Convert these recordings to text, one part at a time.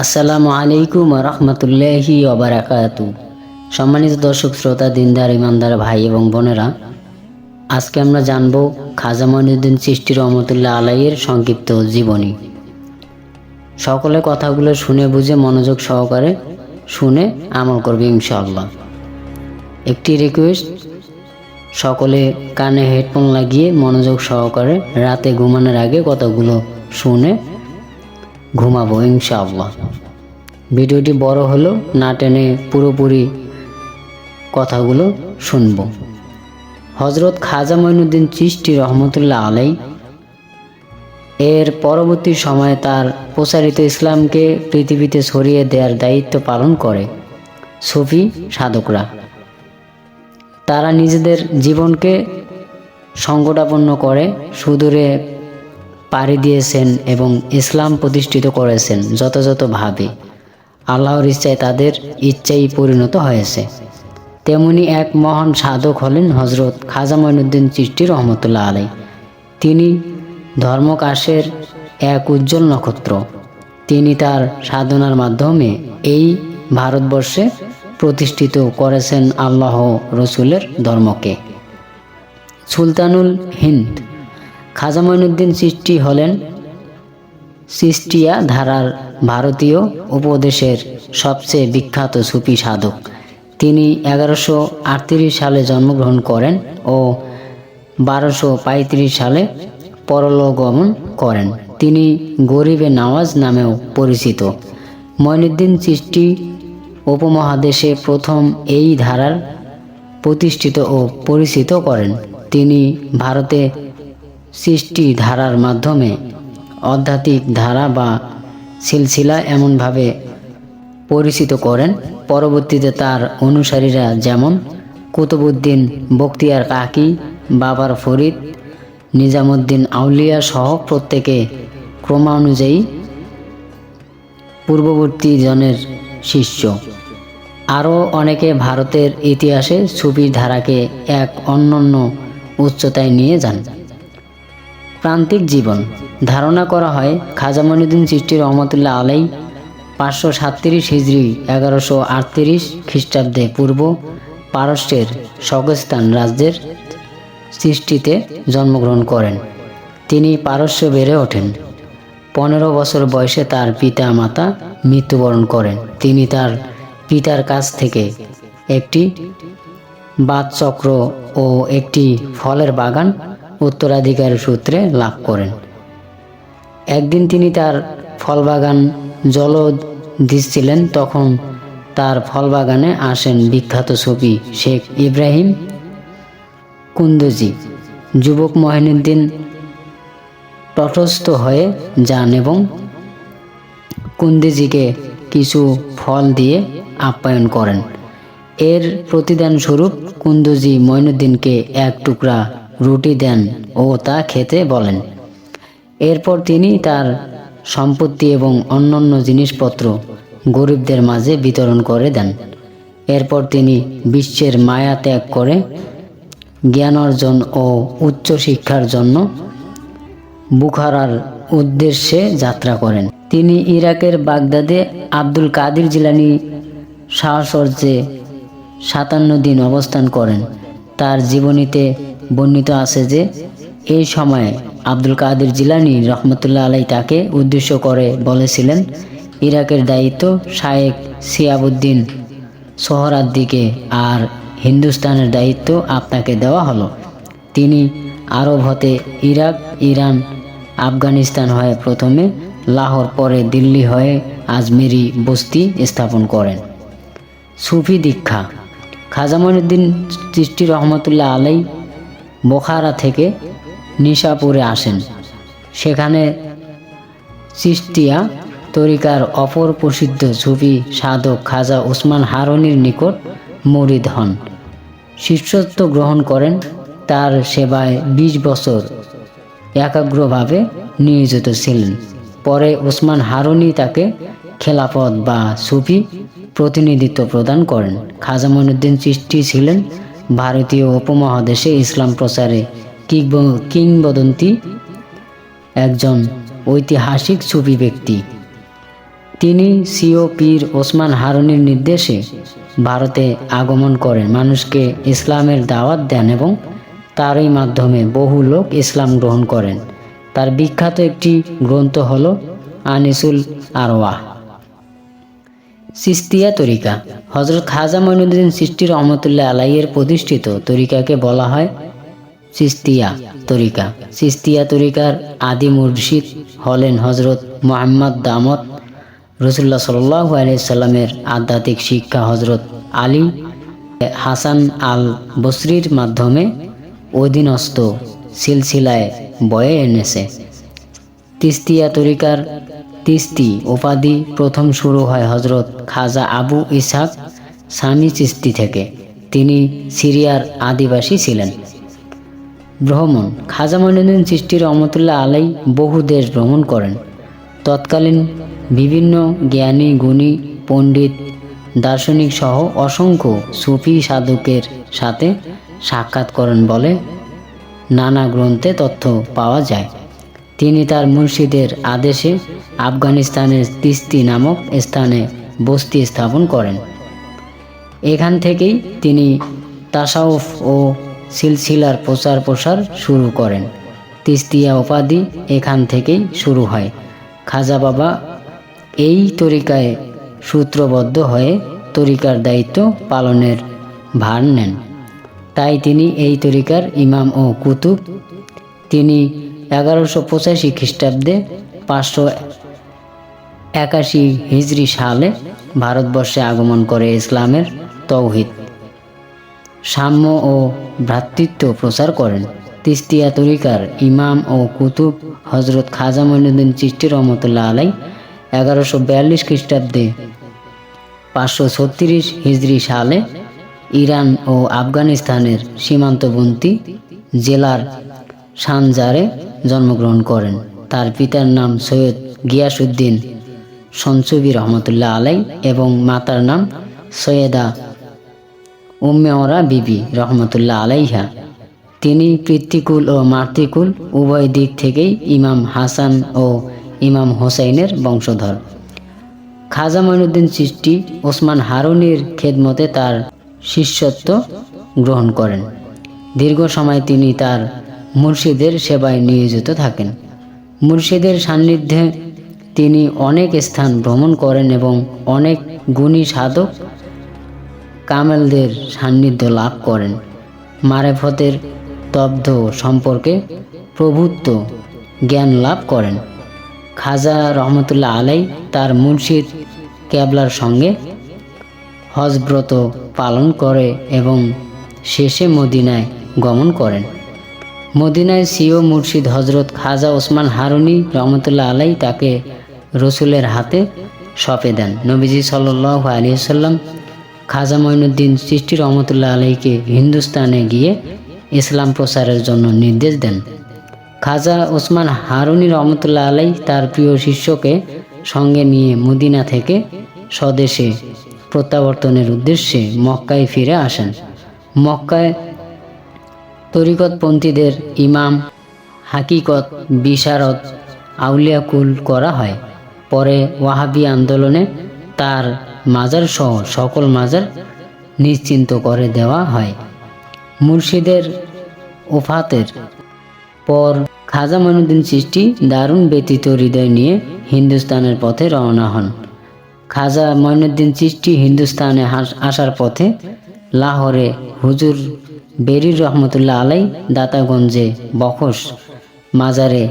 আসসালামু আলাইকুম রহমতুল্লাহি ওবরাকাতু। সম্মানিত দর্শক, শ্রোতা, দিনদার, ইমানদার ভাই এবং বোনেরা, আজকে আমরা জানব খাজা মঈনুদ্দিন চিষ্টি রহমতুল্লাহ আলাইয়ের সংক্ষিপ্ত জীবনী। সকলে কথাগুলো শুনে বুঝে মনোযোগ সহকারে শুনে আমল করবে ইনশাআল্লাহ। একটি রিকোয়েস্ট সকলে কানে হেডফোন লাগিয়ে মনোযোগ সহকারে রাতে ঘুমানোর আগে কথাগুলো শুনে ঘুমাবো, ইনশাআল্লাহ। ভিডিওটি বড় হলো, না টেনে পুরোপুরি কথাগুলো শুনব। হজরত খাজা মঈনুদ্দিন চিষ্টি রহমতুল্লাহ আলাই এর পরবর্তী সময়ে তার প্রচারিত ইসলামকে পৃথিবীতে ছড়িয়ে দেওয়ার দায়িত্ব পালন করে সুফি সাধকরা। তারা নিজেদের জীবনকে সংকটাপন্ন করে সুদূরে দিয়েছেন এবং ইসলাম প্রতিষ্ঠিত করেছেন যথাযথভাবে আল্লাহর ইচ্ছায় তাদের ইচ্ছাই পরিণত হয়েছে। তেমনি এক মহান সাধক হলেন হজরত খাজা মঈনুদ্দিন চিষ্টি রহমতুল্লাহ আলাই তিনি ধর্মকাশের এক উজ্জ্বল নক্ষত্র। তিনি তার সাধনার মাধ্যমে এই ভারতবর্ষে প্রতিষ্ঠিত করেছেন আল্লাহ রসুলের ধর্মকে। সুলতানুল হিন্দ খাজা মঈনুদ্দিন সৃষ্টি হলেন সিস্টিয়া ধারার ভারতীয় উপদেশের সবচেয়ে বিখ্যাত সুফি সাধক। তিনি এগারোশো সালে জন্মগ্রহণ করেন ও বারোশো সালে পরলোকগমন করেন। তিনি গরিবে নওয়াজ নামেও পরিচিত। মঈনুদ্দিন সৃষ্টি উপমহাদেশে প্রথম এই ধারার প্রতিষ্ঠিত ও পরিচিত করেন। তিনি ভারতে সৃষ্টি ধারার মাধ্যমে আধ্যাত্মিক ধারা বা সিলসিলা এমনভাবে পরিচিত করেন। পরবর্তীতে তার অনুসারীরা যেমন কুতুবুদ্দিন বখতিয়ার কাকি, বাবার ফরিদ, নিজামুদ্দিন আউলিয়া সহ প্রত্যেকে ক্রমানুযায়ী পূর্ববর্তী জনের শিষ্য। আরও অনেকে ভারতের ইতিহাসে সুফির ধারাকে এক অনন্য উচ্চতায় নিয়ে যান। প্রান্তিক জীবন। ধারণা করা হয়, খাজা মঈনুদ্দিন চিষ্টি রহমতুল্লাহ আলাই পাঁচশো সাতত্রিশ হিজড়ি এগারোশো আটত্রিশ খ্রিস্টাব্দে পূর্ব পারস্যের সগস্তান রাজ্যের সৃষ্টিতে জন্মগ্রহণ করেন। তিনি পারস্য বেড়ে ওঠেন। পনেরো বছর বয়সে তার পিতা মাতা মৃত্যুবরণ করেন। তিনি তার পিতার কাছ থেকে একটি বাদচক্র ও একটি ফলের বাগান উত্তরাধিকার সূত্রে লাভ করেন। একদিন তিনি তার ফল বাগান জল দিচ্ছিলেন, তখন তার ফল বাগানে আসেন বিখ্যাত ছবি শেখ ইব্রাহিম কুন্দজি। যুবক মহিনুদ্দিন তটস্থ হয়ে যান এবং কুন্দিজিকে কিছু ফল দিয়ে আপ্যায়ন করেন। এর প্রতিদান স্বরূপ কুন্দজি মঈনুদ্দিনকে এক টুকরা রুটি দেন ও তা খেতে বলেন। এরপর তিনি তার সম্পত্তি এবং অন্যান্য জিনিসপত্র গরিবদের মাঝে বিতরণ করে দেন। এরপর তিনি বিশ্বের মায়া ত্যাগ করে জ্ঞান অর্জন ও উচ্চশিক্ষার জন্য বুখারার উদ্দেশ্যে যাত্রা করেন। তিনি ইরাকের বাগদাদে আব্দুল কাদির জিলানি সাহসর্যে সাতান্ন দিন অবস্থান করেন। তার জীবনীতে বর্ণিত আছে যে, এই সময়ে আব্দুল কাদের জিলানি রহমতুল্লাহ আলাই তাকে উদ্দেশ্য করে বলেছিলেন, ইরাকের দায়িত্ব শায়েক সিয়াবুদ্দিন সোহরাদ্দিকে আর হিন্দুস্তানের দায়িত্ব আপনাকে দেওয়া হলো। তিনি আরব হতে ইরাক, ইরান, আফগানিস্তান হয়ে প্রথমে লাহোর, পরে দিল্লি হয়ে আজমেরি বস্তি স্থাপন করেন। সুফি দীক্ষা খাজা মঈনুদ্দিন চিষ্টি রহমতুল্লাহ আলাই বোখারা থেকে নিশাপুরে আসেন। সেখানে চিস্তিয়া তরিকার অপর প্রসিদ্ধ সুফি সাধক খাজা ওসমান হারনির নিকট মরিদ হন। শিষ্যত্ব গ্রহণ করেন, তার সেবায় ২০ বছর একাগ্রভাবে নিয়োজিত ছিলেন। পরে ওসমান হারুনি তাকে খেলাফত বা সুফি প্রতিনিধিত্ব প্রদান করেন। খাজা মনুদ্দিন চিষ্টি ছিলেন ভারতীয় উপমহাদেশে ইসলাম প্রচারে কিংব- কিংবদন্তি একজন ঐতিহাসিক সুফি ব্যক্তি। তিনি সিও পীর ওসমান হারুনির নির্দেশে ভারতে আগমন করেন। মানুষকে ইসলামের দাওয়াত দেন এবং তারই মাধ্যমে বহু লোক ইসলাম গ্রহণ করেন। তার বিখ্যাত একটি গ্রন্থ হল আনিসুল আরওয়াহ। সিস্তিয়া তরিকা। হজরত খাজা মঈনুদ্দিন সৃষ্টি রহমতুল্লাহ আলাইয়ের প্রতিষ্ঠিত তরিকাকে বলা হয় সিস্তিয়া তরিকা। সিস্তিয়া তরিকার আদি মুর্শিদ হলেন হজরত মোহাম্মদ দামত রসুল্লাহ সাল্লাহ আলাইসাল্লামের আধ্যাত্মিক শিক্ষা হজরত আলী হাসান আল বসরির মাধ্যমে অধীনস্থ সিলসিলায় বয়ে এনেছে। তিস্তিয়া তরিকার তিস্তি উপাধি প্রথম শুরু হয় হজরত খাজা আবু ইসাক স্বামী চিস্তি থেকে। তিনি সিরিয়ার আদিবাসী ছিলেন। ভ্রমণ। খাজা মঈনুদ্দিন চিস্তি রহমতুল্লাহ আলাই বহু দেশ ভ্রমণ করেন। তৎকালীন বিভিন্ন জ্ঞানী, গুণী, পণ্ডিত, দার্শনিক সহ অসংখ্য সুফি সাধকের সাথে সাক্ষাৎ করেন বলে নানা গ্রন্থে তথ্য পাওয়া যায়। তিনি তার মুর্শিদের আদেশে আফগানিস্তানের তিস্তি নামক স্থানে বস্তি স্থাপন করেন। এখান থেকেই তিনি তাসাউফ ও সিলসিলার প্রচার প্রসার শুরু করেন। তিস্তিয়া উপাধি এখান থেকেই শুরু হয়। খাজা বাবা এই তরিকায় সূত্রবদ্ধ হয়ে তরিকার দায়িত্ব পালনের ভার নেন। তাই তিনি এই তরিকার ইমাম ও কুতুব। তিনি এগারোশো পঁচাশি খ্রিস্টাব্দে পাঁচশো একাশি হিজরি সালে ভারতবর্ষে আগমন করে ইসলামের তৌহিদ। সাম্য ও ভ্রাতৃত্ব প্রচার করেন। তিস্তিয়া তরিকার ইমাম ও কুতুব হজরত খাজা মঈনুদ্দিন চিষ্টি রহমতুল্লাহ আলাই এগারোশো বিয়াল্লিশ খ্রিস্টাব্দে পাঁচশো ছত্রিশ হিজরি সালে ইরান ও আফগানিস্তানের সীমান্তবর্তী জেলার সানজারে জন্মগ্রহণ করেন। তার পিতার নাম সৈয়দ গিয়াসুদ্দিন সনসুবি রহমতুল্লাহ আলাই এবং মাতার নাম সৈয়দা উম্মেওরা বিবি রহমতুল্লাহ আলাইহা। তিনি পিতৃকুল ও মাতৃকুল, উভয় দিক থেকেই ইমাম হাসান ও ইমাম হোসাইনের বংশধর। খাজা মঈনুদ্দিন সৃষ্টি ওসমান হারুনির খেদমতে তার শিষ্যত্ব গ্রহণ করেন। দীর্ঘ সময় তিনি তার মুর্শিদের সেবায় নিয়োজিত থাকেন। মুর্শিদের সান্নিধ্যে তিনি অনেক স্থান ভ্রমণ করেন এবং অনেক গুণী সাধক কামেলদের সান্নিধ্য লাভ করেন। মারেফতের তব্ধ সম্পর্কে প্রভুত্ব জ্ঞান লাভ করেন। খাজা রহমতুল্লাহ আলাই তার মুর্শিদ ক্যাবলার সঙ্গে হজব্রত পালন করে এবং শেষে মদিনায় গমন করেন। মদিনায় সিও মুর্শিদ হজরত খাজা ওসমান হারুনি রহমতুল্লাহ আলাই তাকে রসুলের হাতে সঁপে দেন। নবীজি সাল্লাহ আলিয়াল্লাম খাজা মঈনুদ্দিন সৃষ্টি রহমতুল্লাহ আলাইকে হিন্দুস্তানে গিয়ে ইসলাম প্রচারের জন্য নির্দেশ দেন। খাজা ওসমান হারুনি রহমতুল্লাহ আলাই তার প্রিয় শিষ্যকে সঙ্গে নিয়ে মদিনা থেকে স্বদেশে প্রত্যাবর্তনের উদ্দেশ্যে মক্কায় ফিরে আসেন। মক্কায় তরিকতপন্থীদের ইমাম, হাকিকত, বিশারদ আউলিয়াকুল করা হয়। পরে ওয়াহাবি আন্দোলনে তার মাজার সহ সকল মাজার নিশ্চিন্ত করে দেওয়া হয়। মুর্শিদের ওফাতের পর খাজা মঈনুদ্দিন সৃষ্টি দারুণ ব্যতীত হৃদয় নিয়ে হিন্দুস্তানের পথে রওনা হন। খাজা মঈনুদ্দিন চিষ্টি হিন্দুস্তানে আসার পথে লাহোরে হুজুর বেরির রহমতুল্লাহ আলাই দাতাগঞ্জে বখশ মাজারে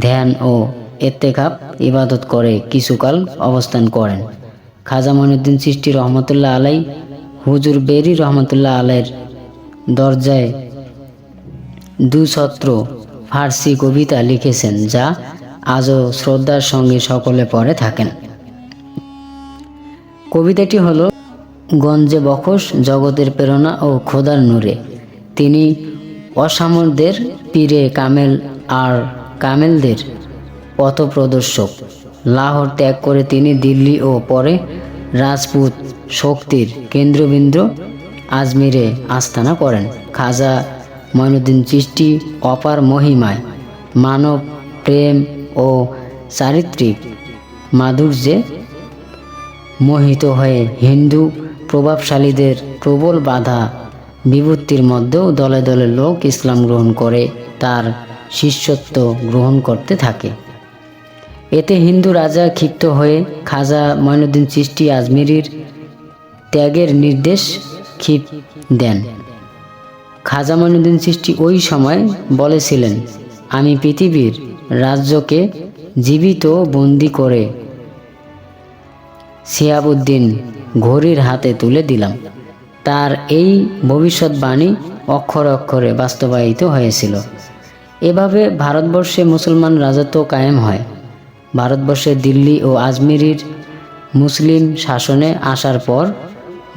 ধ্যান ও এত্তেকাপ ইবাদত করে কিছুকাল অবস্থান করেন। খাজা মঈনুদ্দিন চিষ্টি রহমতুল্লাহ আলাই হুজুর বেরি রহমতুল্লাহ আলাইয়ের দরজায় দুছত্র ফার্সি কবিতা লিখেছেন, যা আজও শ্রদ্ধার সঙ্গে সকলে পড়ে থাকেন। কবিতাটি হল, গঞ্জে বখশ জগতের প্রেরণা ও খোদার নূরে। তিনি অসামরদের পীরে কামেল আর কামেলদের পথপ্রদর্শক। লাহোর ত্যাগ করে তিনি দিল্লি ও পরে রাজপুত শক্তির কেন্দ্রবিন্দু আজমিরে আস্থানা করেন। খাজা মঈনুদ্দিন চিষ্টি অপার মহিমায় মানব, প্রেম ও চারিত্রিক মাধুর্যে মোহিত হয়ে হিন্দু প্রভাবশালীদের প্রবল বাধা বিভূতির মধ্যেও দলে দলে লোক ইসলাম গ্রহণ করে, তার শিষ্যত্ব গ্রহণ করতে থাকে। এতে হিন্দু রাজা ক্ষিপ্ত হয়ে খাজা মঈনুদ্দিন চিশতি আজমিরির ত্যাগের নির্দেশ ক্ষিপ দেন। খাজা মঈনুদ্দিন চিশতি ওই সময় বলেছিলেন, আমি পৃথিবীর রাজ্যকে জীবিত বন্দি করে সিয়াবুদ্দিন ঘড়ির হাতে তুলে দিলাম। তার এই ভবিষ্যৎবাণী অক্ষরে অক্ষরে বাস্তবায়িত হয়েছিল। এভাবে ভারতবর্ষে মুসলমান রাজত্ব কায়েম হয়। ভারতবর্ষে দিল্লি ও আজমিরির মুসলিম শাসনে আসার পর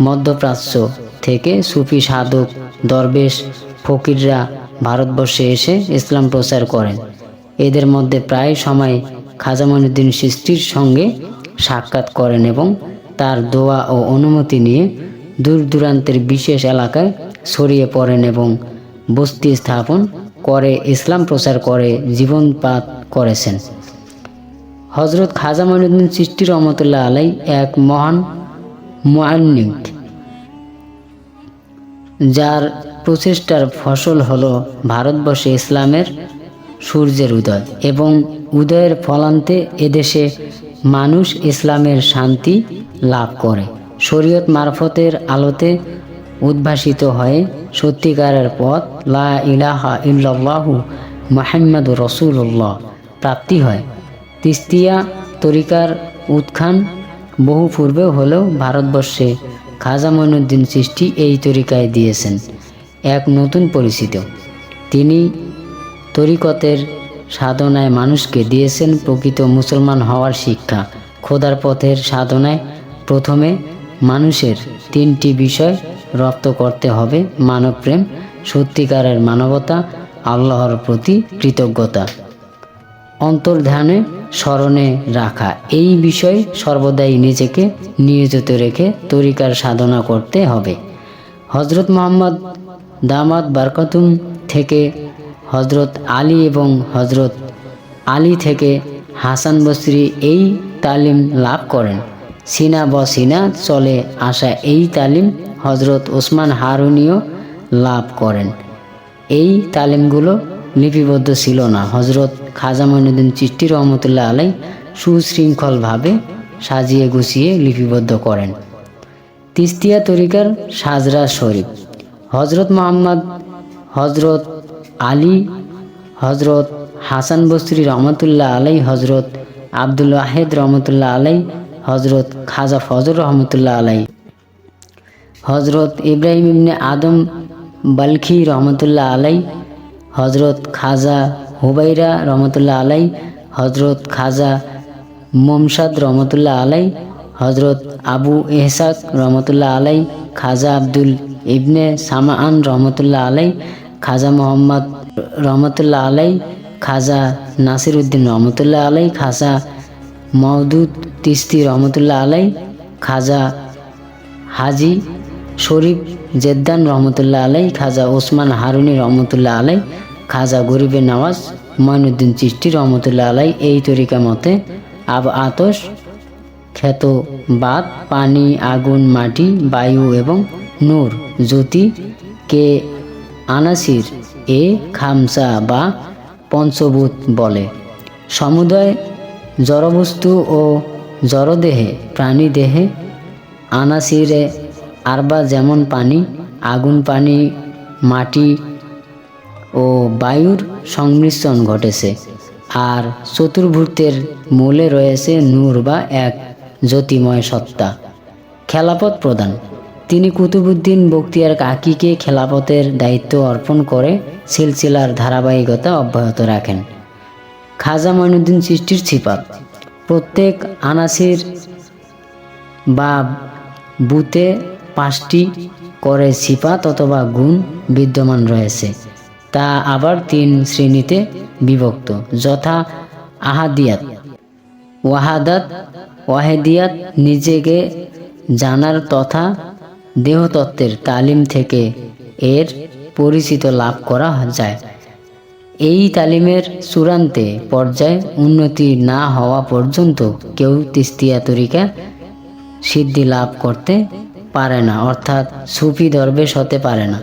মধ্যপ্রাচ্য থেকে সুফি সাধক, দরবেশ, ফকিররা ভারতবর্ষে এসে ইসলাম প্রচার করেন। এদের মধ্যে প্রায় সময় খাজা মঈনুদ্দিন সৃষ্টির সঙ্গে সাক্ষাৎ করেন এবং তার দোয়া ও অনুমতি নিয়ে দূর দূরান্তের বিশেষ এলাকায় ছড়িয়ে পড়েন এবং বস্তি স্থাপন করে, ইসলাম প্রচার করে, জীবনপাত করেছেন। হজরত খাজা মঈনুদ্দিন চিষ্টি রহমতুল্লাহ আলাই এক মহান মুআন্নিক যার প্রচেষ্টার ফসল হল ভারতবর্ষে ইসলামের সূর্যের উদয় এবং উদয়ের ফলান্তে এদেশে মানুষ ইসলামের শান্তি লাভ করে। শরীয়ত মারফতের আলোতে উদ্ভাসিত হয়ে। সত্যিকারের পথ, লা ইলাহা ইল্লাল্লাহু মাহাম্মাদু রসুল্লাহ প্রাপ্তি হয়। তিস্তিয়া তরিকার উত্থান বহু পূর্বে হলেও ভারতবর্ষে খাজা মঈনুদ্দিন সৃষ্টি এই তরিকায় দিয়েছেন, এক নতুন পরিচিত। তিনি তরিকতের সাধনায় মানুষকে দিয়েছেন প্রকৃত মুসলমান হওয়ার শিক্ষা। খোদার পথের সাধনায় প্রথমে মানুষের তিনটি বিষয় রপ্ত করতে হবে, মানবপ্রেম, সত্যিকারের মানবতা, আল্লাহর প্রতি কৃতজ্ঞতা। অন্তর্ধানে স্মরণে রাখা, এই বিষয় সর্বদাই নিজেকে নিয়োজিত রেখে তরিকার সাধনা করতে হবে। হজরত মোহাম্মদ দামাদ বারকাতুম থেকে হজরত আলী এবং হজরত আলী থেকে হাসান বসরি এই তালিম লাভ করেন। সিনা ব সিনা চলে আসা এই তালিম হজরত ওসমান হারুনিও লাভ করেন। এই তালিমগুলো লিপিবদ্ধ ছিল না। হজরত খাজা মঈনুদ্দিন চিষ্টি রহমতুল্লাহ আলাই সুশৃঙ্খলভাবে সাজিয়ে গুছিয়ে লিপিবদ্ধ করেন। তিস্তিয়া তরিকার সাজরা শরীফ। হজরত মোহাম্মদ হজরত আলী হজরত হাসান বসরি রহমতুল্লাহ আলাই হজরত আব্দুল ওয়াহেদ রহমতুল্লাহ আলাই হজরত খাজা ফজর রহমতুল্লাহ আলাই হজরত ইব্রাহিম ইবনে আদম বালখি রহমতুল্লাহ আলাই হজরত খাজা হুবাইরা রহমতুল্লাহ আলাই হজরত খাজা মোমসাদ রহমতুল্লাহ আলাই হজরত আবু এহসাক রহমতুল্লাহ আলাই খাজা আব্দুল ইবনে সামাআন রহমতুল্লাহ আলাই খাজা মোহাম্মদ রহমতুল্লাহ আলাই খাজা নাসির উদ্দিন রহমতুল্লাহ আলাই খাজা মওদুদ তিস্তি রহমতুল্লাহ আলাই, খাজা হাজি শরীফ জেদ্দান রহমতুল্লাহ আলাই, খাজা ওসমান হারুনি রহমতুল্লাহ আলাই, খাজা গরিবের নওয়াজ মঈনুদ্দিন চিষ্টি রহমতুল্লাহ আলাই এই তরিকা মতে আব আতস খ্যাত বাত পানি, আগুন, মাটি, বায়ু এবং নূর, জ্যোতি, কে আনাসির এ খামসা বা পঞ্চভূত বলে। সমুদয় জড়বস্তু ও জড়দেহে, প্রাণীদেহে, আনাসিরে আরবা যেমন পানি, আগুন পানি, মাটি ও বায়ুর সংমিশ্রণ ঘটেছে। আর চতুর্ভূতের মূলে রয়েছে নূর বা এক জ্যোতিময় সত্তা। খেলাপথ প্রদান। তিনি কুতুবুদ্দিন বক্তিয়ার কাকিকে খেলাপথের দায়িত্ব অর্পণ করে সিলসিলার ধারাবাহিকতা অব্যাহত রাখেন। খাজা মঈনুদ্দিন সৃষ্টির ছিপাত প্রত্যেক আনাসির বা বুতে পাঁচটি করে সিপাত অথবা গুণ বিদ্যমান রয়েছে। তা আবার তিন শ্রেণীতে বিভক্ত। যথা আহাদিয়াত। ওয়াহাদাত, ওয়াহেদিয়াত নিজেকে জানার তথা দেহতত্ত্বের তালিম থেকে এর পরিচিত লাভ করা যায়। এই তালিমের চূড়ান্তে পর্যায়ে উন্নতি না হওয়া পর্যন্ত কেউ তিস্তিয়া তরিকা সিদ্ধি লাভ করতে পারে না, অর্থাৎ সুফি দরবেশ হতে পারে না।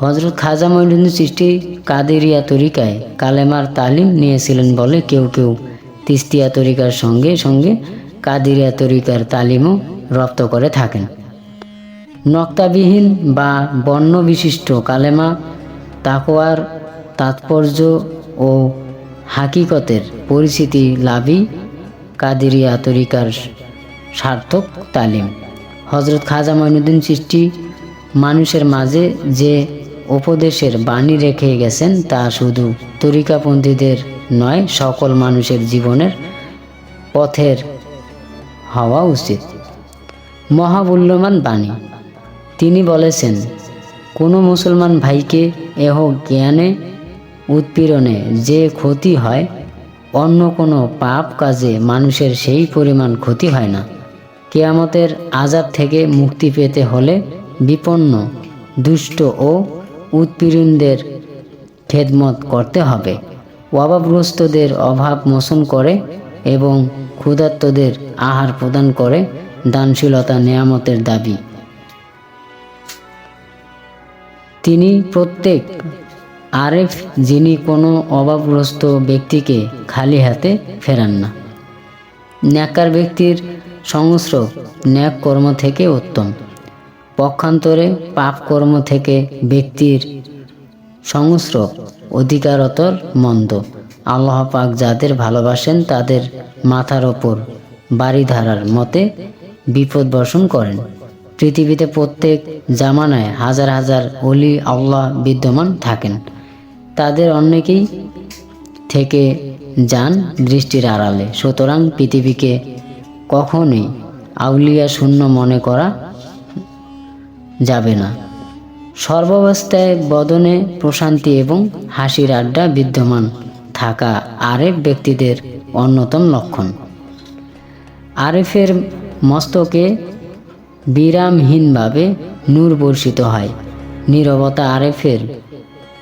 হজরত খাজা মঈনুদ্দিন সৃষ্টি কাদেরিয়া তরিকায় কালেমার তালিম নিয়েছিলেন বলে কেউ কেউ তিস্তিয়া তরিকার সঙ্গে সঙ্গে কাদেরিয়া তরিকার তালিমও রপ্ত করে থাকেন। নক্তাবিহীন বা বর্ণ বিশিষ্ট কালেমা তাকোয়ার তাৎপর্য ও হাকিকতের পরিচিতি লাভই কাদিরিয়া তরিকার সার্থক তালিম। হজরত খাজা মঈনুদ্দিন সৃষ্টি মানুষের মাঝে যে উপদেশের বাণী রেখে গেছেন তা শুধু তরিকাপন্থীদের নয়, সকল মানুষের জীবনের পথের হওয়া উচিত। মহামূল্যবান বাণী। তিনি বলেছেন, কোনো মুসলমান ভাইকে এহ জ্ঞানে উৎপীড়নে যে ক্ষতি হয়, অন্য কোনো পাপ কাজে মানুষের সেই পরিমাণ ক্ষতি হয় না। কেয়ামতের আজাব থেকে মুক্তি পেতে হলে বিপন্ন, দুষ্ট ও উৎপীড়নদের খেদমত করতে হবে। অভাবগ্রস্তদের অভাব মোচন করে এবং ক্ষুধার্তদের আহার প্রদান করে দানশীলতা নেয়ামতের দাবি। তিনি প্রত্যেক আরেফ, যিনি কোনো অভাবগ্রস্ত ব্যক্তিকে খালি হাতে ফেরান না। ন্যাকার ব্যক্তির সংস্রব ন্যাক কর্ম থেকে উত্তম। পক্ষান্তরে পাপ কর্ম থেকে ব্যক্তির সংস্রব অধিকারতর মন্দ। আল্লাহ পাক যাদের ভালোবাসেন, তাদের মাথার ওপর বাড়ি ধারার মতে বিপদ বর্ষণ করেন। পৃথিবীতে প্রত্যেক জামানায় হাজার হাজার অলি আল্লাহ বিদ্যমান থাকেন। তাদের অনেকেই থেকে যান দৃষ্টির আড়ালে। সুতরাং পৃথিবীকে কখনোই আউলিয়া শূন্য মনে করা যাবে না। সর্বাবস্থায় বদনে প্রশান্তি এবং হাসির আড্ডা বিদ্যমান থাকা আরেফ ব্যক্তিদের অন্যতম লক্ষণ। আরেফের মস্তকে বিরামহীনভাবে নূর বর্ষিত হয়। নীরবতা আরেফের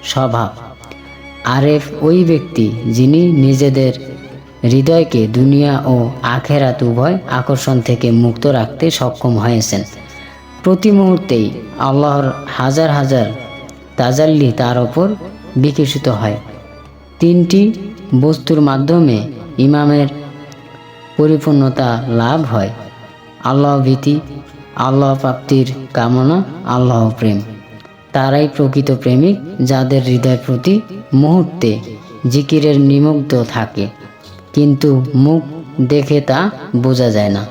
স্বভাব। আরেফ ওই ব্যক্তি যিনি নিজেদের হৃদয়কে দুনিয়া ও আখেরাত উভয় আকর্ষণ থেকে মুক্ত রাখতে সক্ষম হয়েছেন। প্রতি মুহূর্তেই আল্লাহর হাজার হাজার তাজাল্লি তার ওপর বিকশিত হয়। তিনটি বস্তুর মাধ্যমে ইমামের পরিপূর্ণতা লাভ হয়। আল্লাহ ভীতি, আল্লাহ প্রাপ্তির কামনা, আল্লাহ প্রেম। তারাই প্রকৃত প্রেমিক যাদের হৃদয় প্রতি মুহূর্তে জিকিরের নিমগ্ধ থাকে, কিন্তু মুখ দেখে তা বোঝা যায় না।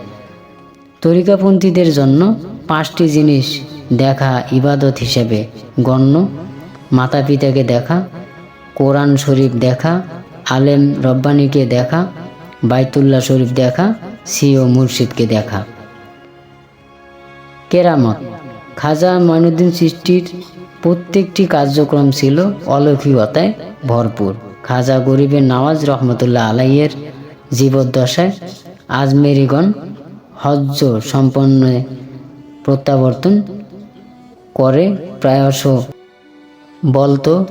তরিকাপন্থীদের জন্য পাঁচটি জিনিস দেখা ইবাদত হিসেবে গণ্য। মাতা পিতাকে দেখা, কোরআন শরীফ দেখা, আলেম রব্বানিকে দেখা, বাইতুল্লাহ শরীফ দেখা সিও মুর্শিদকে দেখা। কেরামত, খাজা মঈনুদ্দিন সৃষ্টির প্রত্যেকটি কার্যক্রম ছিল অলৌকিকতায় ভরপুর। খাজা গরিবের নওয়াজ রহমতুল্লাহ আলাইয়ের জীবদ্দশায় আজমেরিগণ হজ্জ সম্পন্ন প্রত্যাবর্তন করে প্রায়শ বলতো,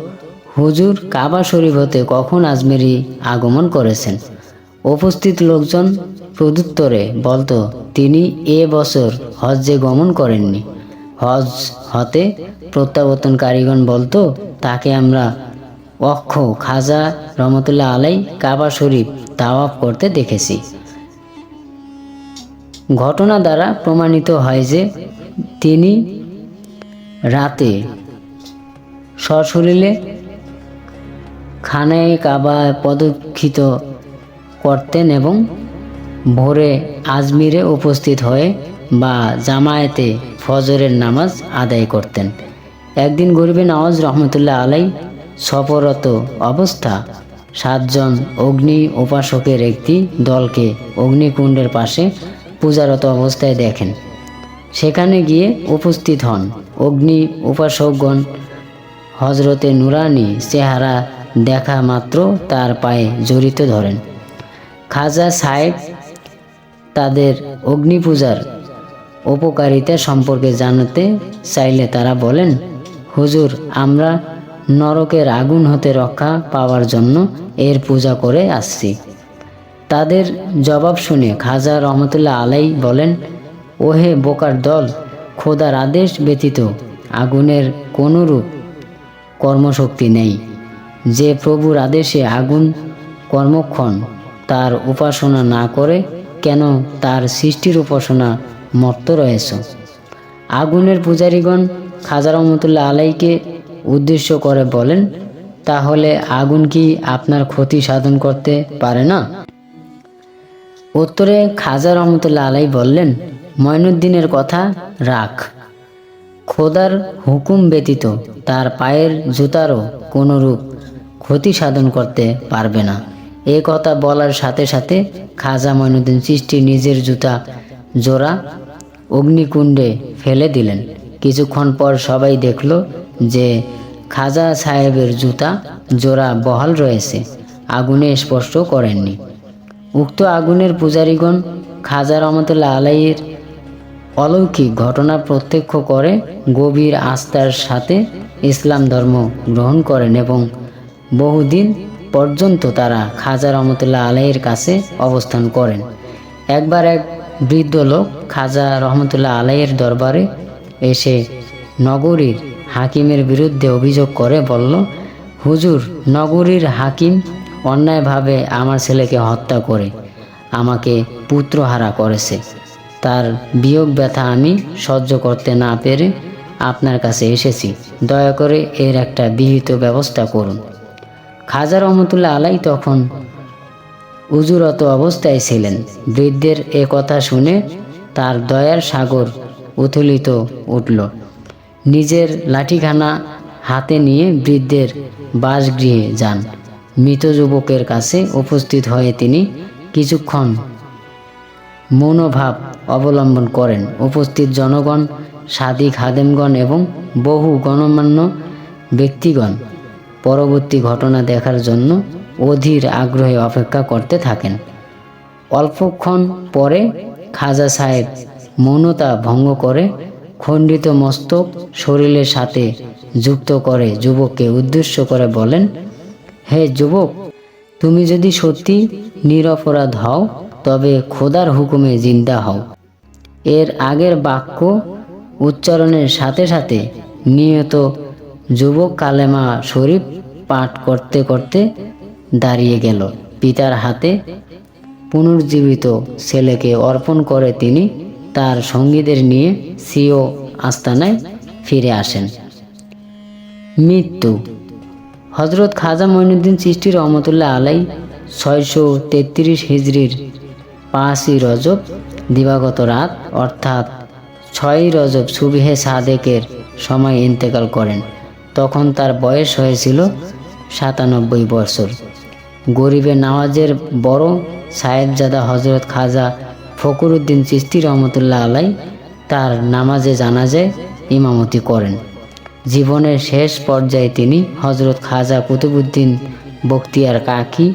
হুজুর, কাবা শরীফ হতে কখন আজমেরি আগমন করেছেন? উপস্থিত লোকজন প্রদুত্তরে বলতো, তিনি এ বছর হজ্জে গমন করেননি। হজ হতে প্রত্যাবর্তনকারীগণ বলতো, তাকে আমরা অক্ষ, খাজা রহমতুল্লাহ আলাই কাবা শরীফ তাওয়াফ করতে দেখেছি। ঘটনা দ্বারা প্রমাণিত হয় যে তিনি রাতে সশরীরে খানায় কাবা পদক্ষিত করতেন এবং ভোরে আজমিরে উপস্থিত হয়ে বা জামায়াতে ফজরের নামাজ আদায় করতেন। একদিন গরিবে নওয়াজ রহমতুল্লাহ আলাই সফরত অবস্থা, সাতজন অগ্নি উপাসকের একটি দলকে অগ্নিকুণ্ডের পাশে পূজারত অবস্থায় দেখেন। সেখানে গিয়ে উপস্থিত হন। অগ্নি উপাসকগণ হজরতে নুরানি চেহারা দেখা মাত্র তার পায়ে জড়িত ধরেন। খাজা সাহেব তাদের অগ্নি পূজার উপকারিতা সম্পর্কে জানাতে চাইলে তারা বলেন, হুজুর, আমরা নরকের আগুন হতে রক্ষা পাওয়ার জন্য এর পূজা করে আসছি। তাদের জবাব শুনে খাজা রহমতুল্লাহ আলাই বলেন, ওহে বোকার দল, খোদার আদেশ ব্যতীত আগুনের কোনরূপ কর্মশক্তি নেই। যে প্রভুর আদেশে আগুন কর্মক্ষণ তার উপাসনা না করে, কেন তার সৃষ্টির উপাসনা মর্ত রয়েছ। আগুনের পূজারীগণ খাজা রহমতুল্লাহ আলাইকে উদ্দেশ্য করে বলেন, তাহলে আগুন কি আপনার ক্ষতি সাধন করতে পারে না? উত্তরে খাজা রহমতুল্লাহ আলাই বললেন, ময়নুদ্দিনের কথা রাখ। খোদার হুকুম ব্যতীত তার পায়ের জুতারও কোনো রূপ ক্ষতি সাধন করতে পারবে না। এ কথা বলার সাথে সাথে খাজা ময়নুদ্দিন সৃষ্টি নিজের জুতা জোড়া অগ্নিকুণ্ডে ফেলে দিলেন। কিছুক্ষণ পর সবাই দেখল যে খাজা সাহেবের জুতা, জোড়া বহাল রয়েছে। আগুনে স্পর্শ করেননি। উক্ত আগুনের পূজারীগণ খাজা রহমতুল্লাহ আলাইয়ের অলৌকিক ঘটনা প্রত্যক্ষ করে গভীর আস্থার সাথে ইসলাম ধর্ম গ্রহণ করেন এবং বহুদিন পর্যন্ত তারা খাজা রহমতুল্লাহ আলাইয়ের কাছে অবস্থান করেন। একবার এক বৃদ্ধ লোক খাজা রহমতুল্লাহ আলাইয়ের দরবারে এসে নগরীর হাকিমের বিরুদ্ধে অভিযোগ করে, বলল, হুজুর, নগরীর হাকিম অন্যায়ভাবে আমার ছেলেকে হত্যা করে, আমাকে পুত্রহারা করেছে। তার বিয়োগ ব্যথা আমি সহ্য করতে না পেরে আপনার কাছে এসেছি। দয়া করে এর একটা বিহিত ব্যবস্থা করুন। খাজা রহমতুল্লাহ আলাই তখন উজুরত অবস্থায় ছিলেন। বৃদ্ধের এ কথা শুনে তার দয়ার সাগর উথলিত উঠল। নিজের লাঠিখানা হাতে নিয়ে বৃদ্ধের বাসগৃহে যান। মৃত যুবকের কাছে উপস্থিত হয়ে তিনি কিছুক্ষণ মনোভাব অবলম্বন করেন। উপস্থিত জনগণ, সাদিক খাদেমগণ এবং বহু গণমান্য ব্যক্তিগণ। পরবর্তী ঘটনা দেখার জন্য অধীর আগ্রহে অপেক্ষা করতে থাকেন। অল্পক্ষণ পরে খাজা সাহেব মৌনতা ভঙ্গ করে খণ্ডিত মস্তক শরীরের সাথে যুক্ত করে যুবককে উদ্দেশ্য করে বলেন, হে যুবক, তুমি যদি সত্যি নিরপরাধ হও, তবে খোদার হুকুমে জিন্দা হও। এর আগের বাক্য উচ্চারণের সাথে সাথে নিয়ত যুবক কালেমা শরীফ পাঠ করতে করতে দাঁড়িয়ে গেল। পিতার হাতে পুনর্জীবিত ছেলেকে অর্পণ করে তিনি তার সঙ্গীদের নিয়ে সিও আস্তানায় ফিরে আসেন। মৃত্যু। হজরত খাজা মঈনুদ্দিন চিষ্টি রহমতুল্লাহ আলাই ছয়শো তেত্রিশ হিজড়ির পাঁচই রজব দিবাগত রাত, অর্থাৎ ছয়ই রজব সুবিহে সাদেকের সময় ইন্তেকাল করেন। তখন তার বয়স হয়েছিল সাতানব্বই বছর। গরিবে নামাজের বড় সাহেবজাদা হজরত খাজা ফকরুদ্দিন চিস্তি রহমতুল্লাহ আলাই তার নামাজে জানাজায় ইমামতি করেন। জীবনের শেষ পর্যায়ে তিনি হজরত খাজা কুতুবুদ্দিন বক্তিয়ার কাকি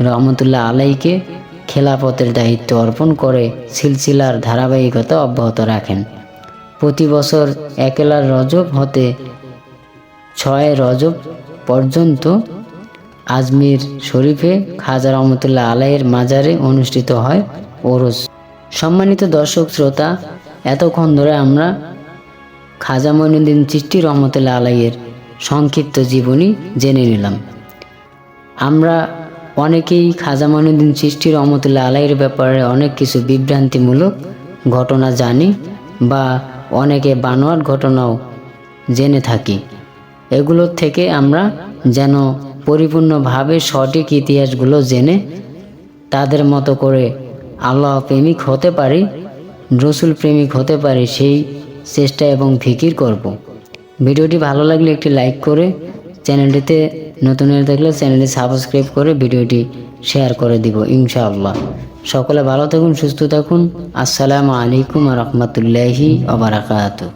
রহমতুল্লাহ আলাইকে খেলাপথের দায়িত্ব অর্পণ করে সিলসিলার ধারাবাহিকতা অব্যাহত রাখেন। প্রতি বছর একেলার রজব হতে ছয় রজব পর্যন্ত আজমির শরীফে খাজা রহমতুল্লাহ আলাইয়ের মাজারে অনুষ্ঠিত হয় ওরস। সম্মানিত দর্শক, শ্রোতা, এতক্ষণ ধরে আমরা খাজা মঈনুদ্দিন চিষ্টি রহমতুল্লাহ আলাইয়ের সংক্ষিপ্ত জীবনী জেনে নিলাম। আমরা অনেকেই খাজা মঈনুদ্দিন চিষ্টি রহমতুল্লাহ আলাইয়ের ব্যাপারে অনেক কিছু বিভ্রান্তিমূলক ঘটনা জানি বা অনেকে বানোয়াট ঘটনাও জেনে থাকি। এগুলোর থেকে আমরা যেন পরিপূর্ণভাবে সঠিক ইতিহাসগুলো জেনে তাদের মতো করে আল্লাহ প্রেমিক হতে পারি, রসুল প্রেমিক হতে পারি, সেই চেষ্টা এবং ফিকির করব। ভিডিওটি ভালো লাগলে একটি লাইক করে চ্যানেলটিতে নতুন হয়ে থাকলে চ্যানেলটি সাবস্ক্রাইব করে ভিডিওটি শেয়ার করে দিব, ইনশাআল্লাহ। সকলে ভালো থাকুন, সুস্থ থাকুন। আসসালামু আলাইকুম রহমতুল্লাহি আবরাকাতু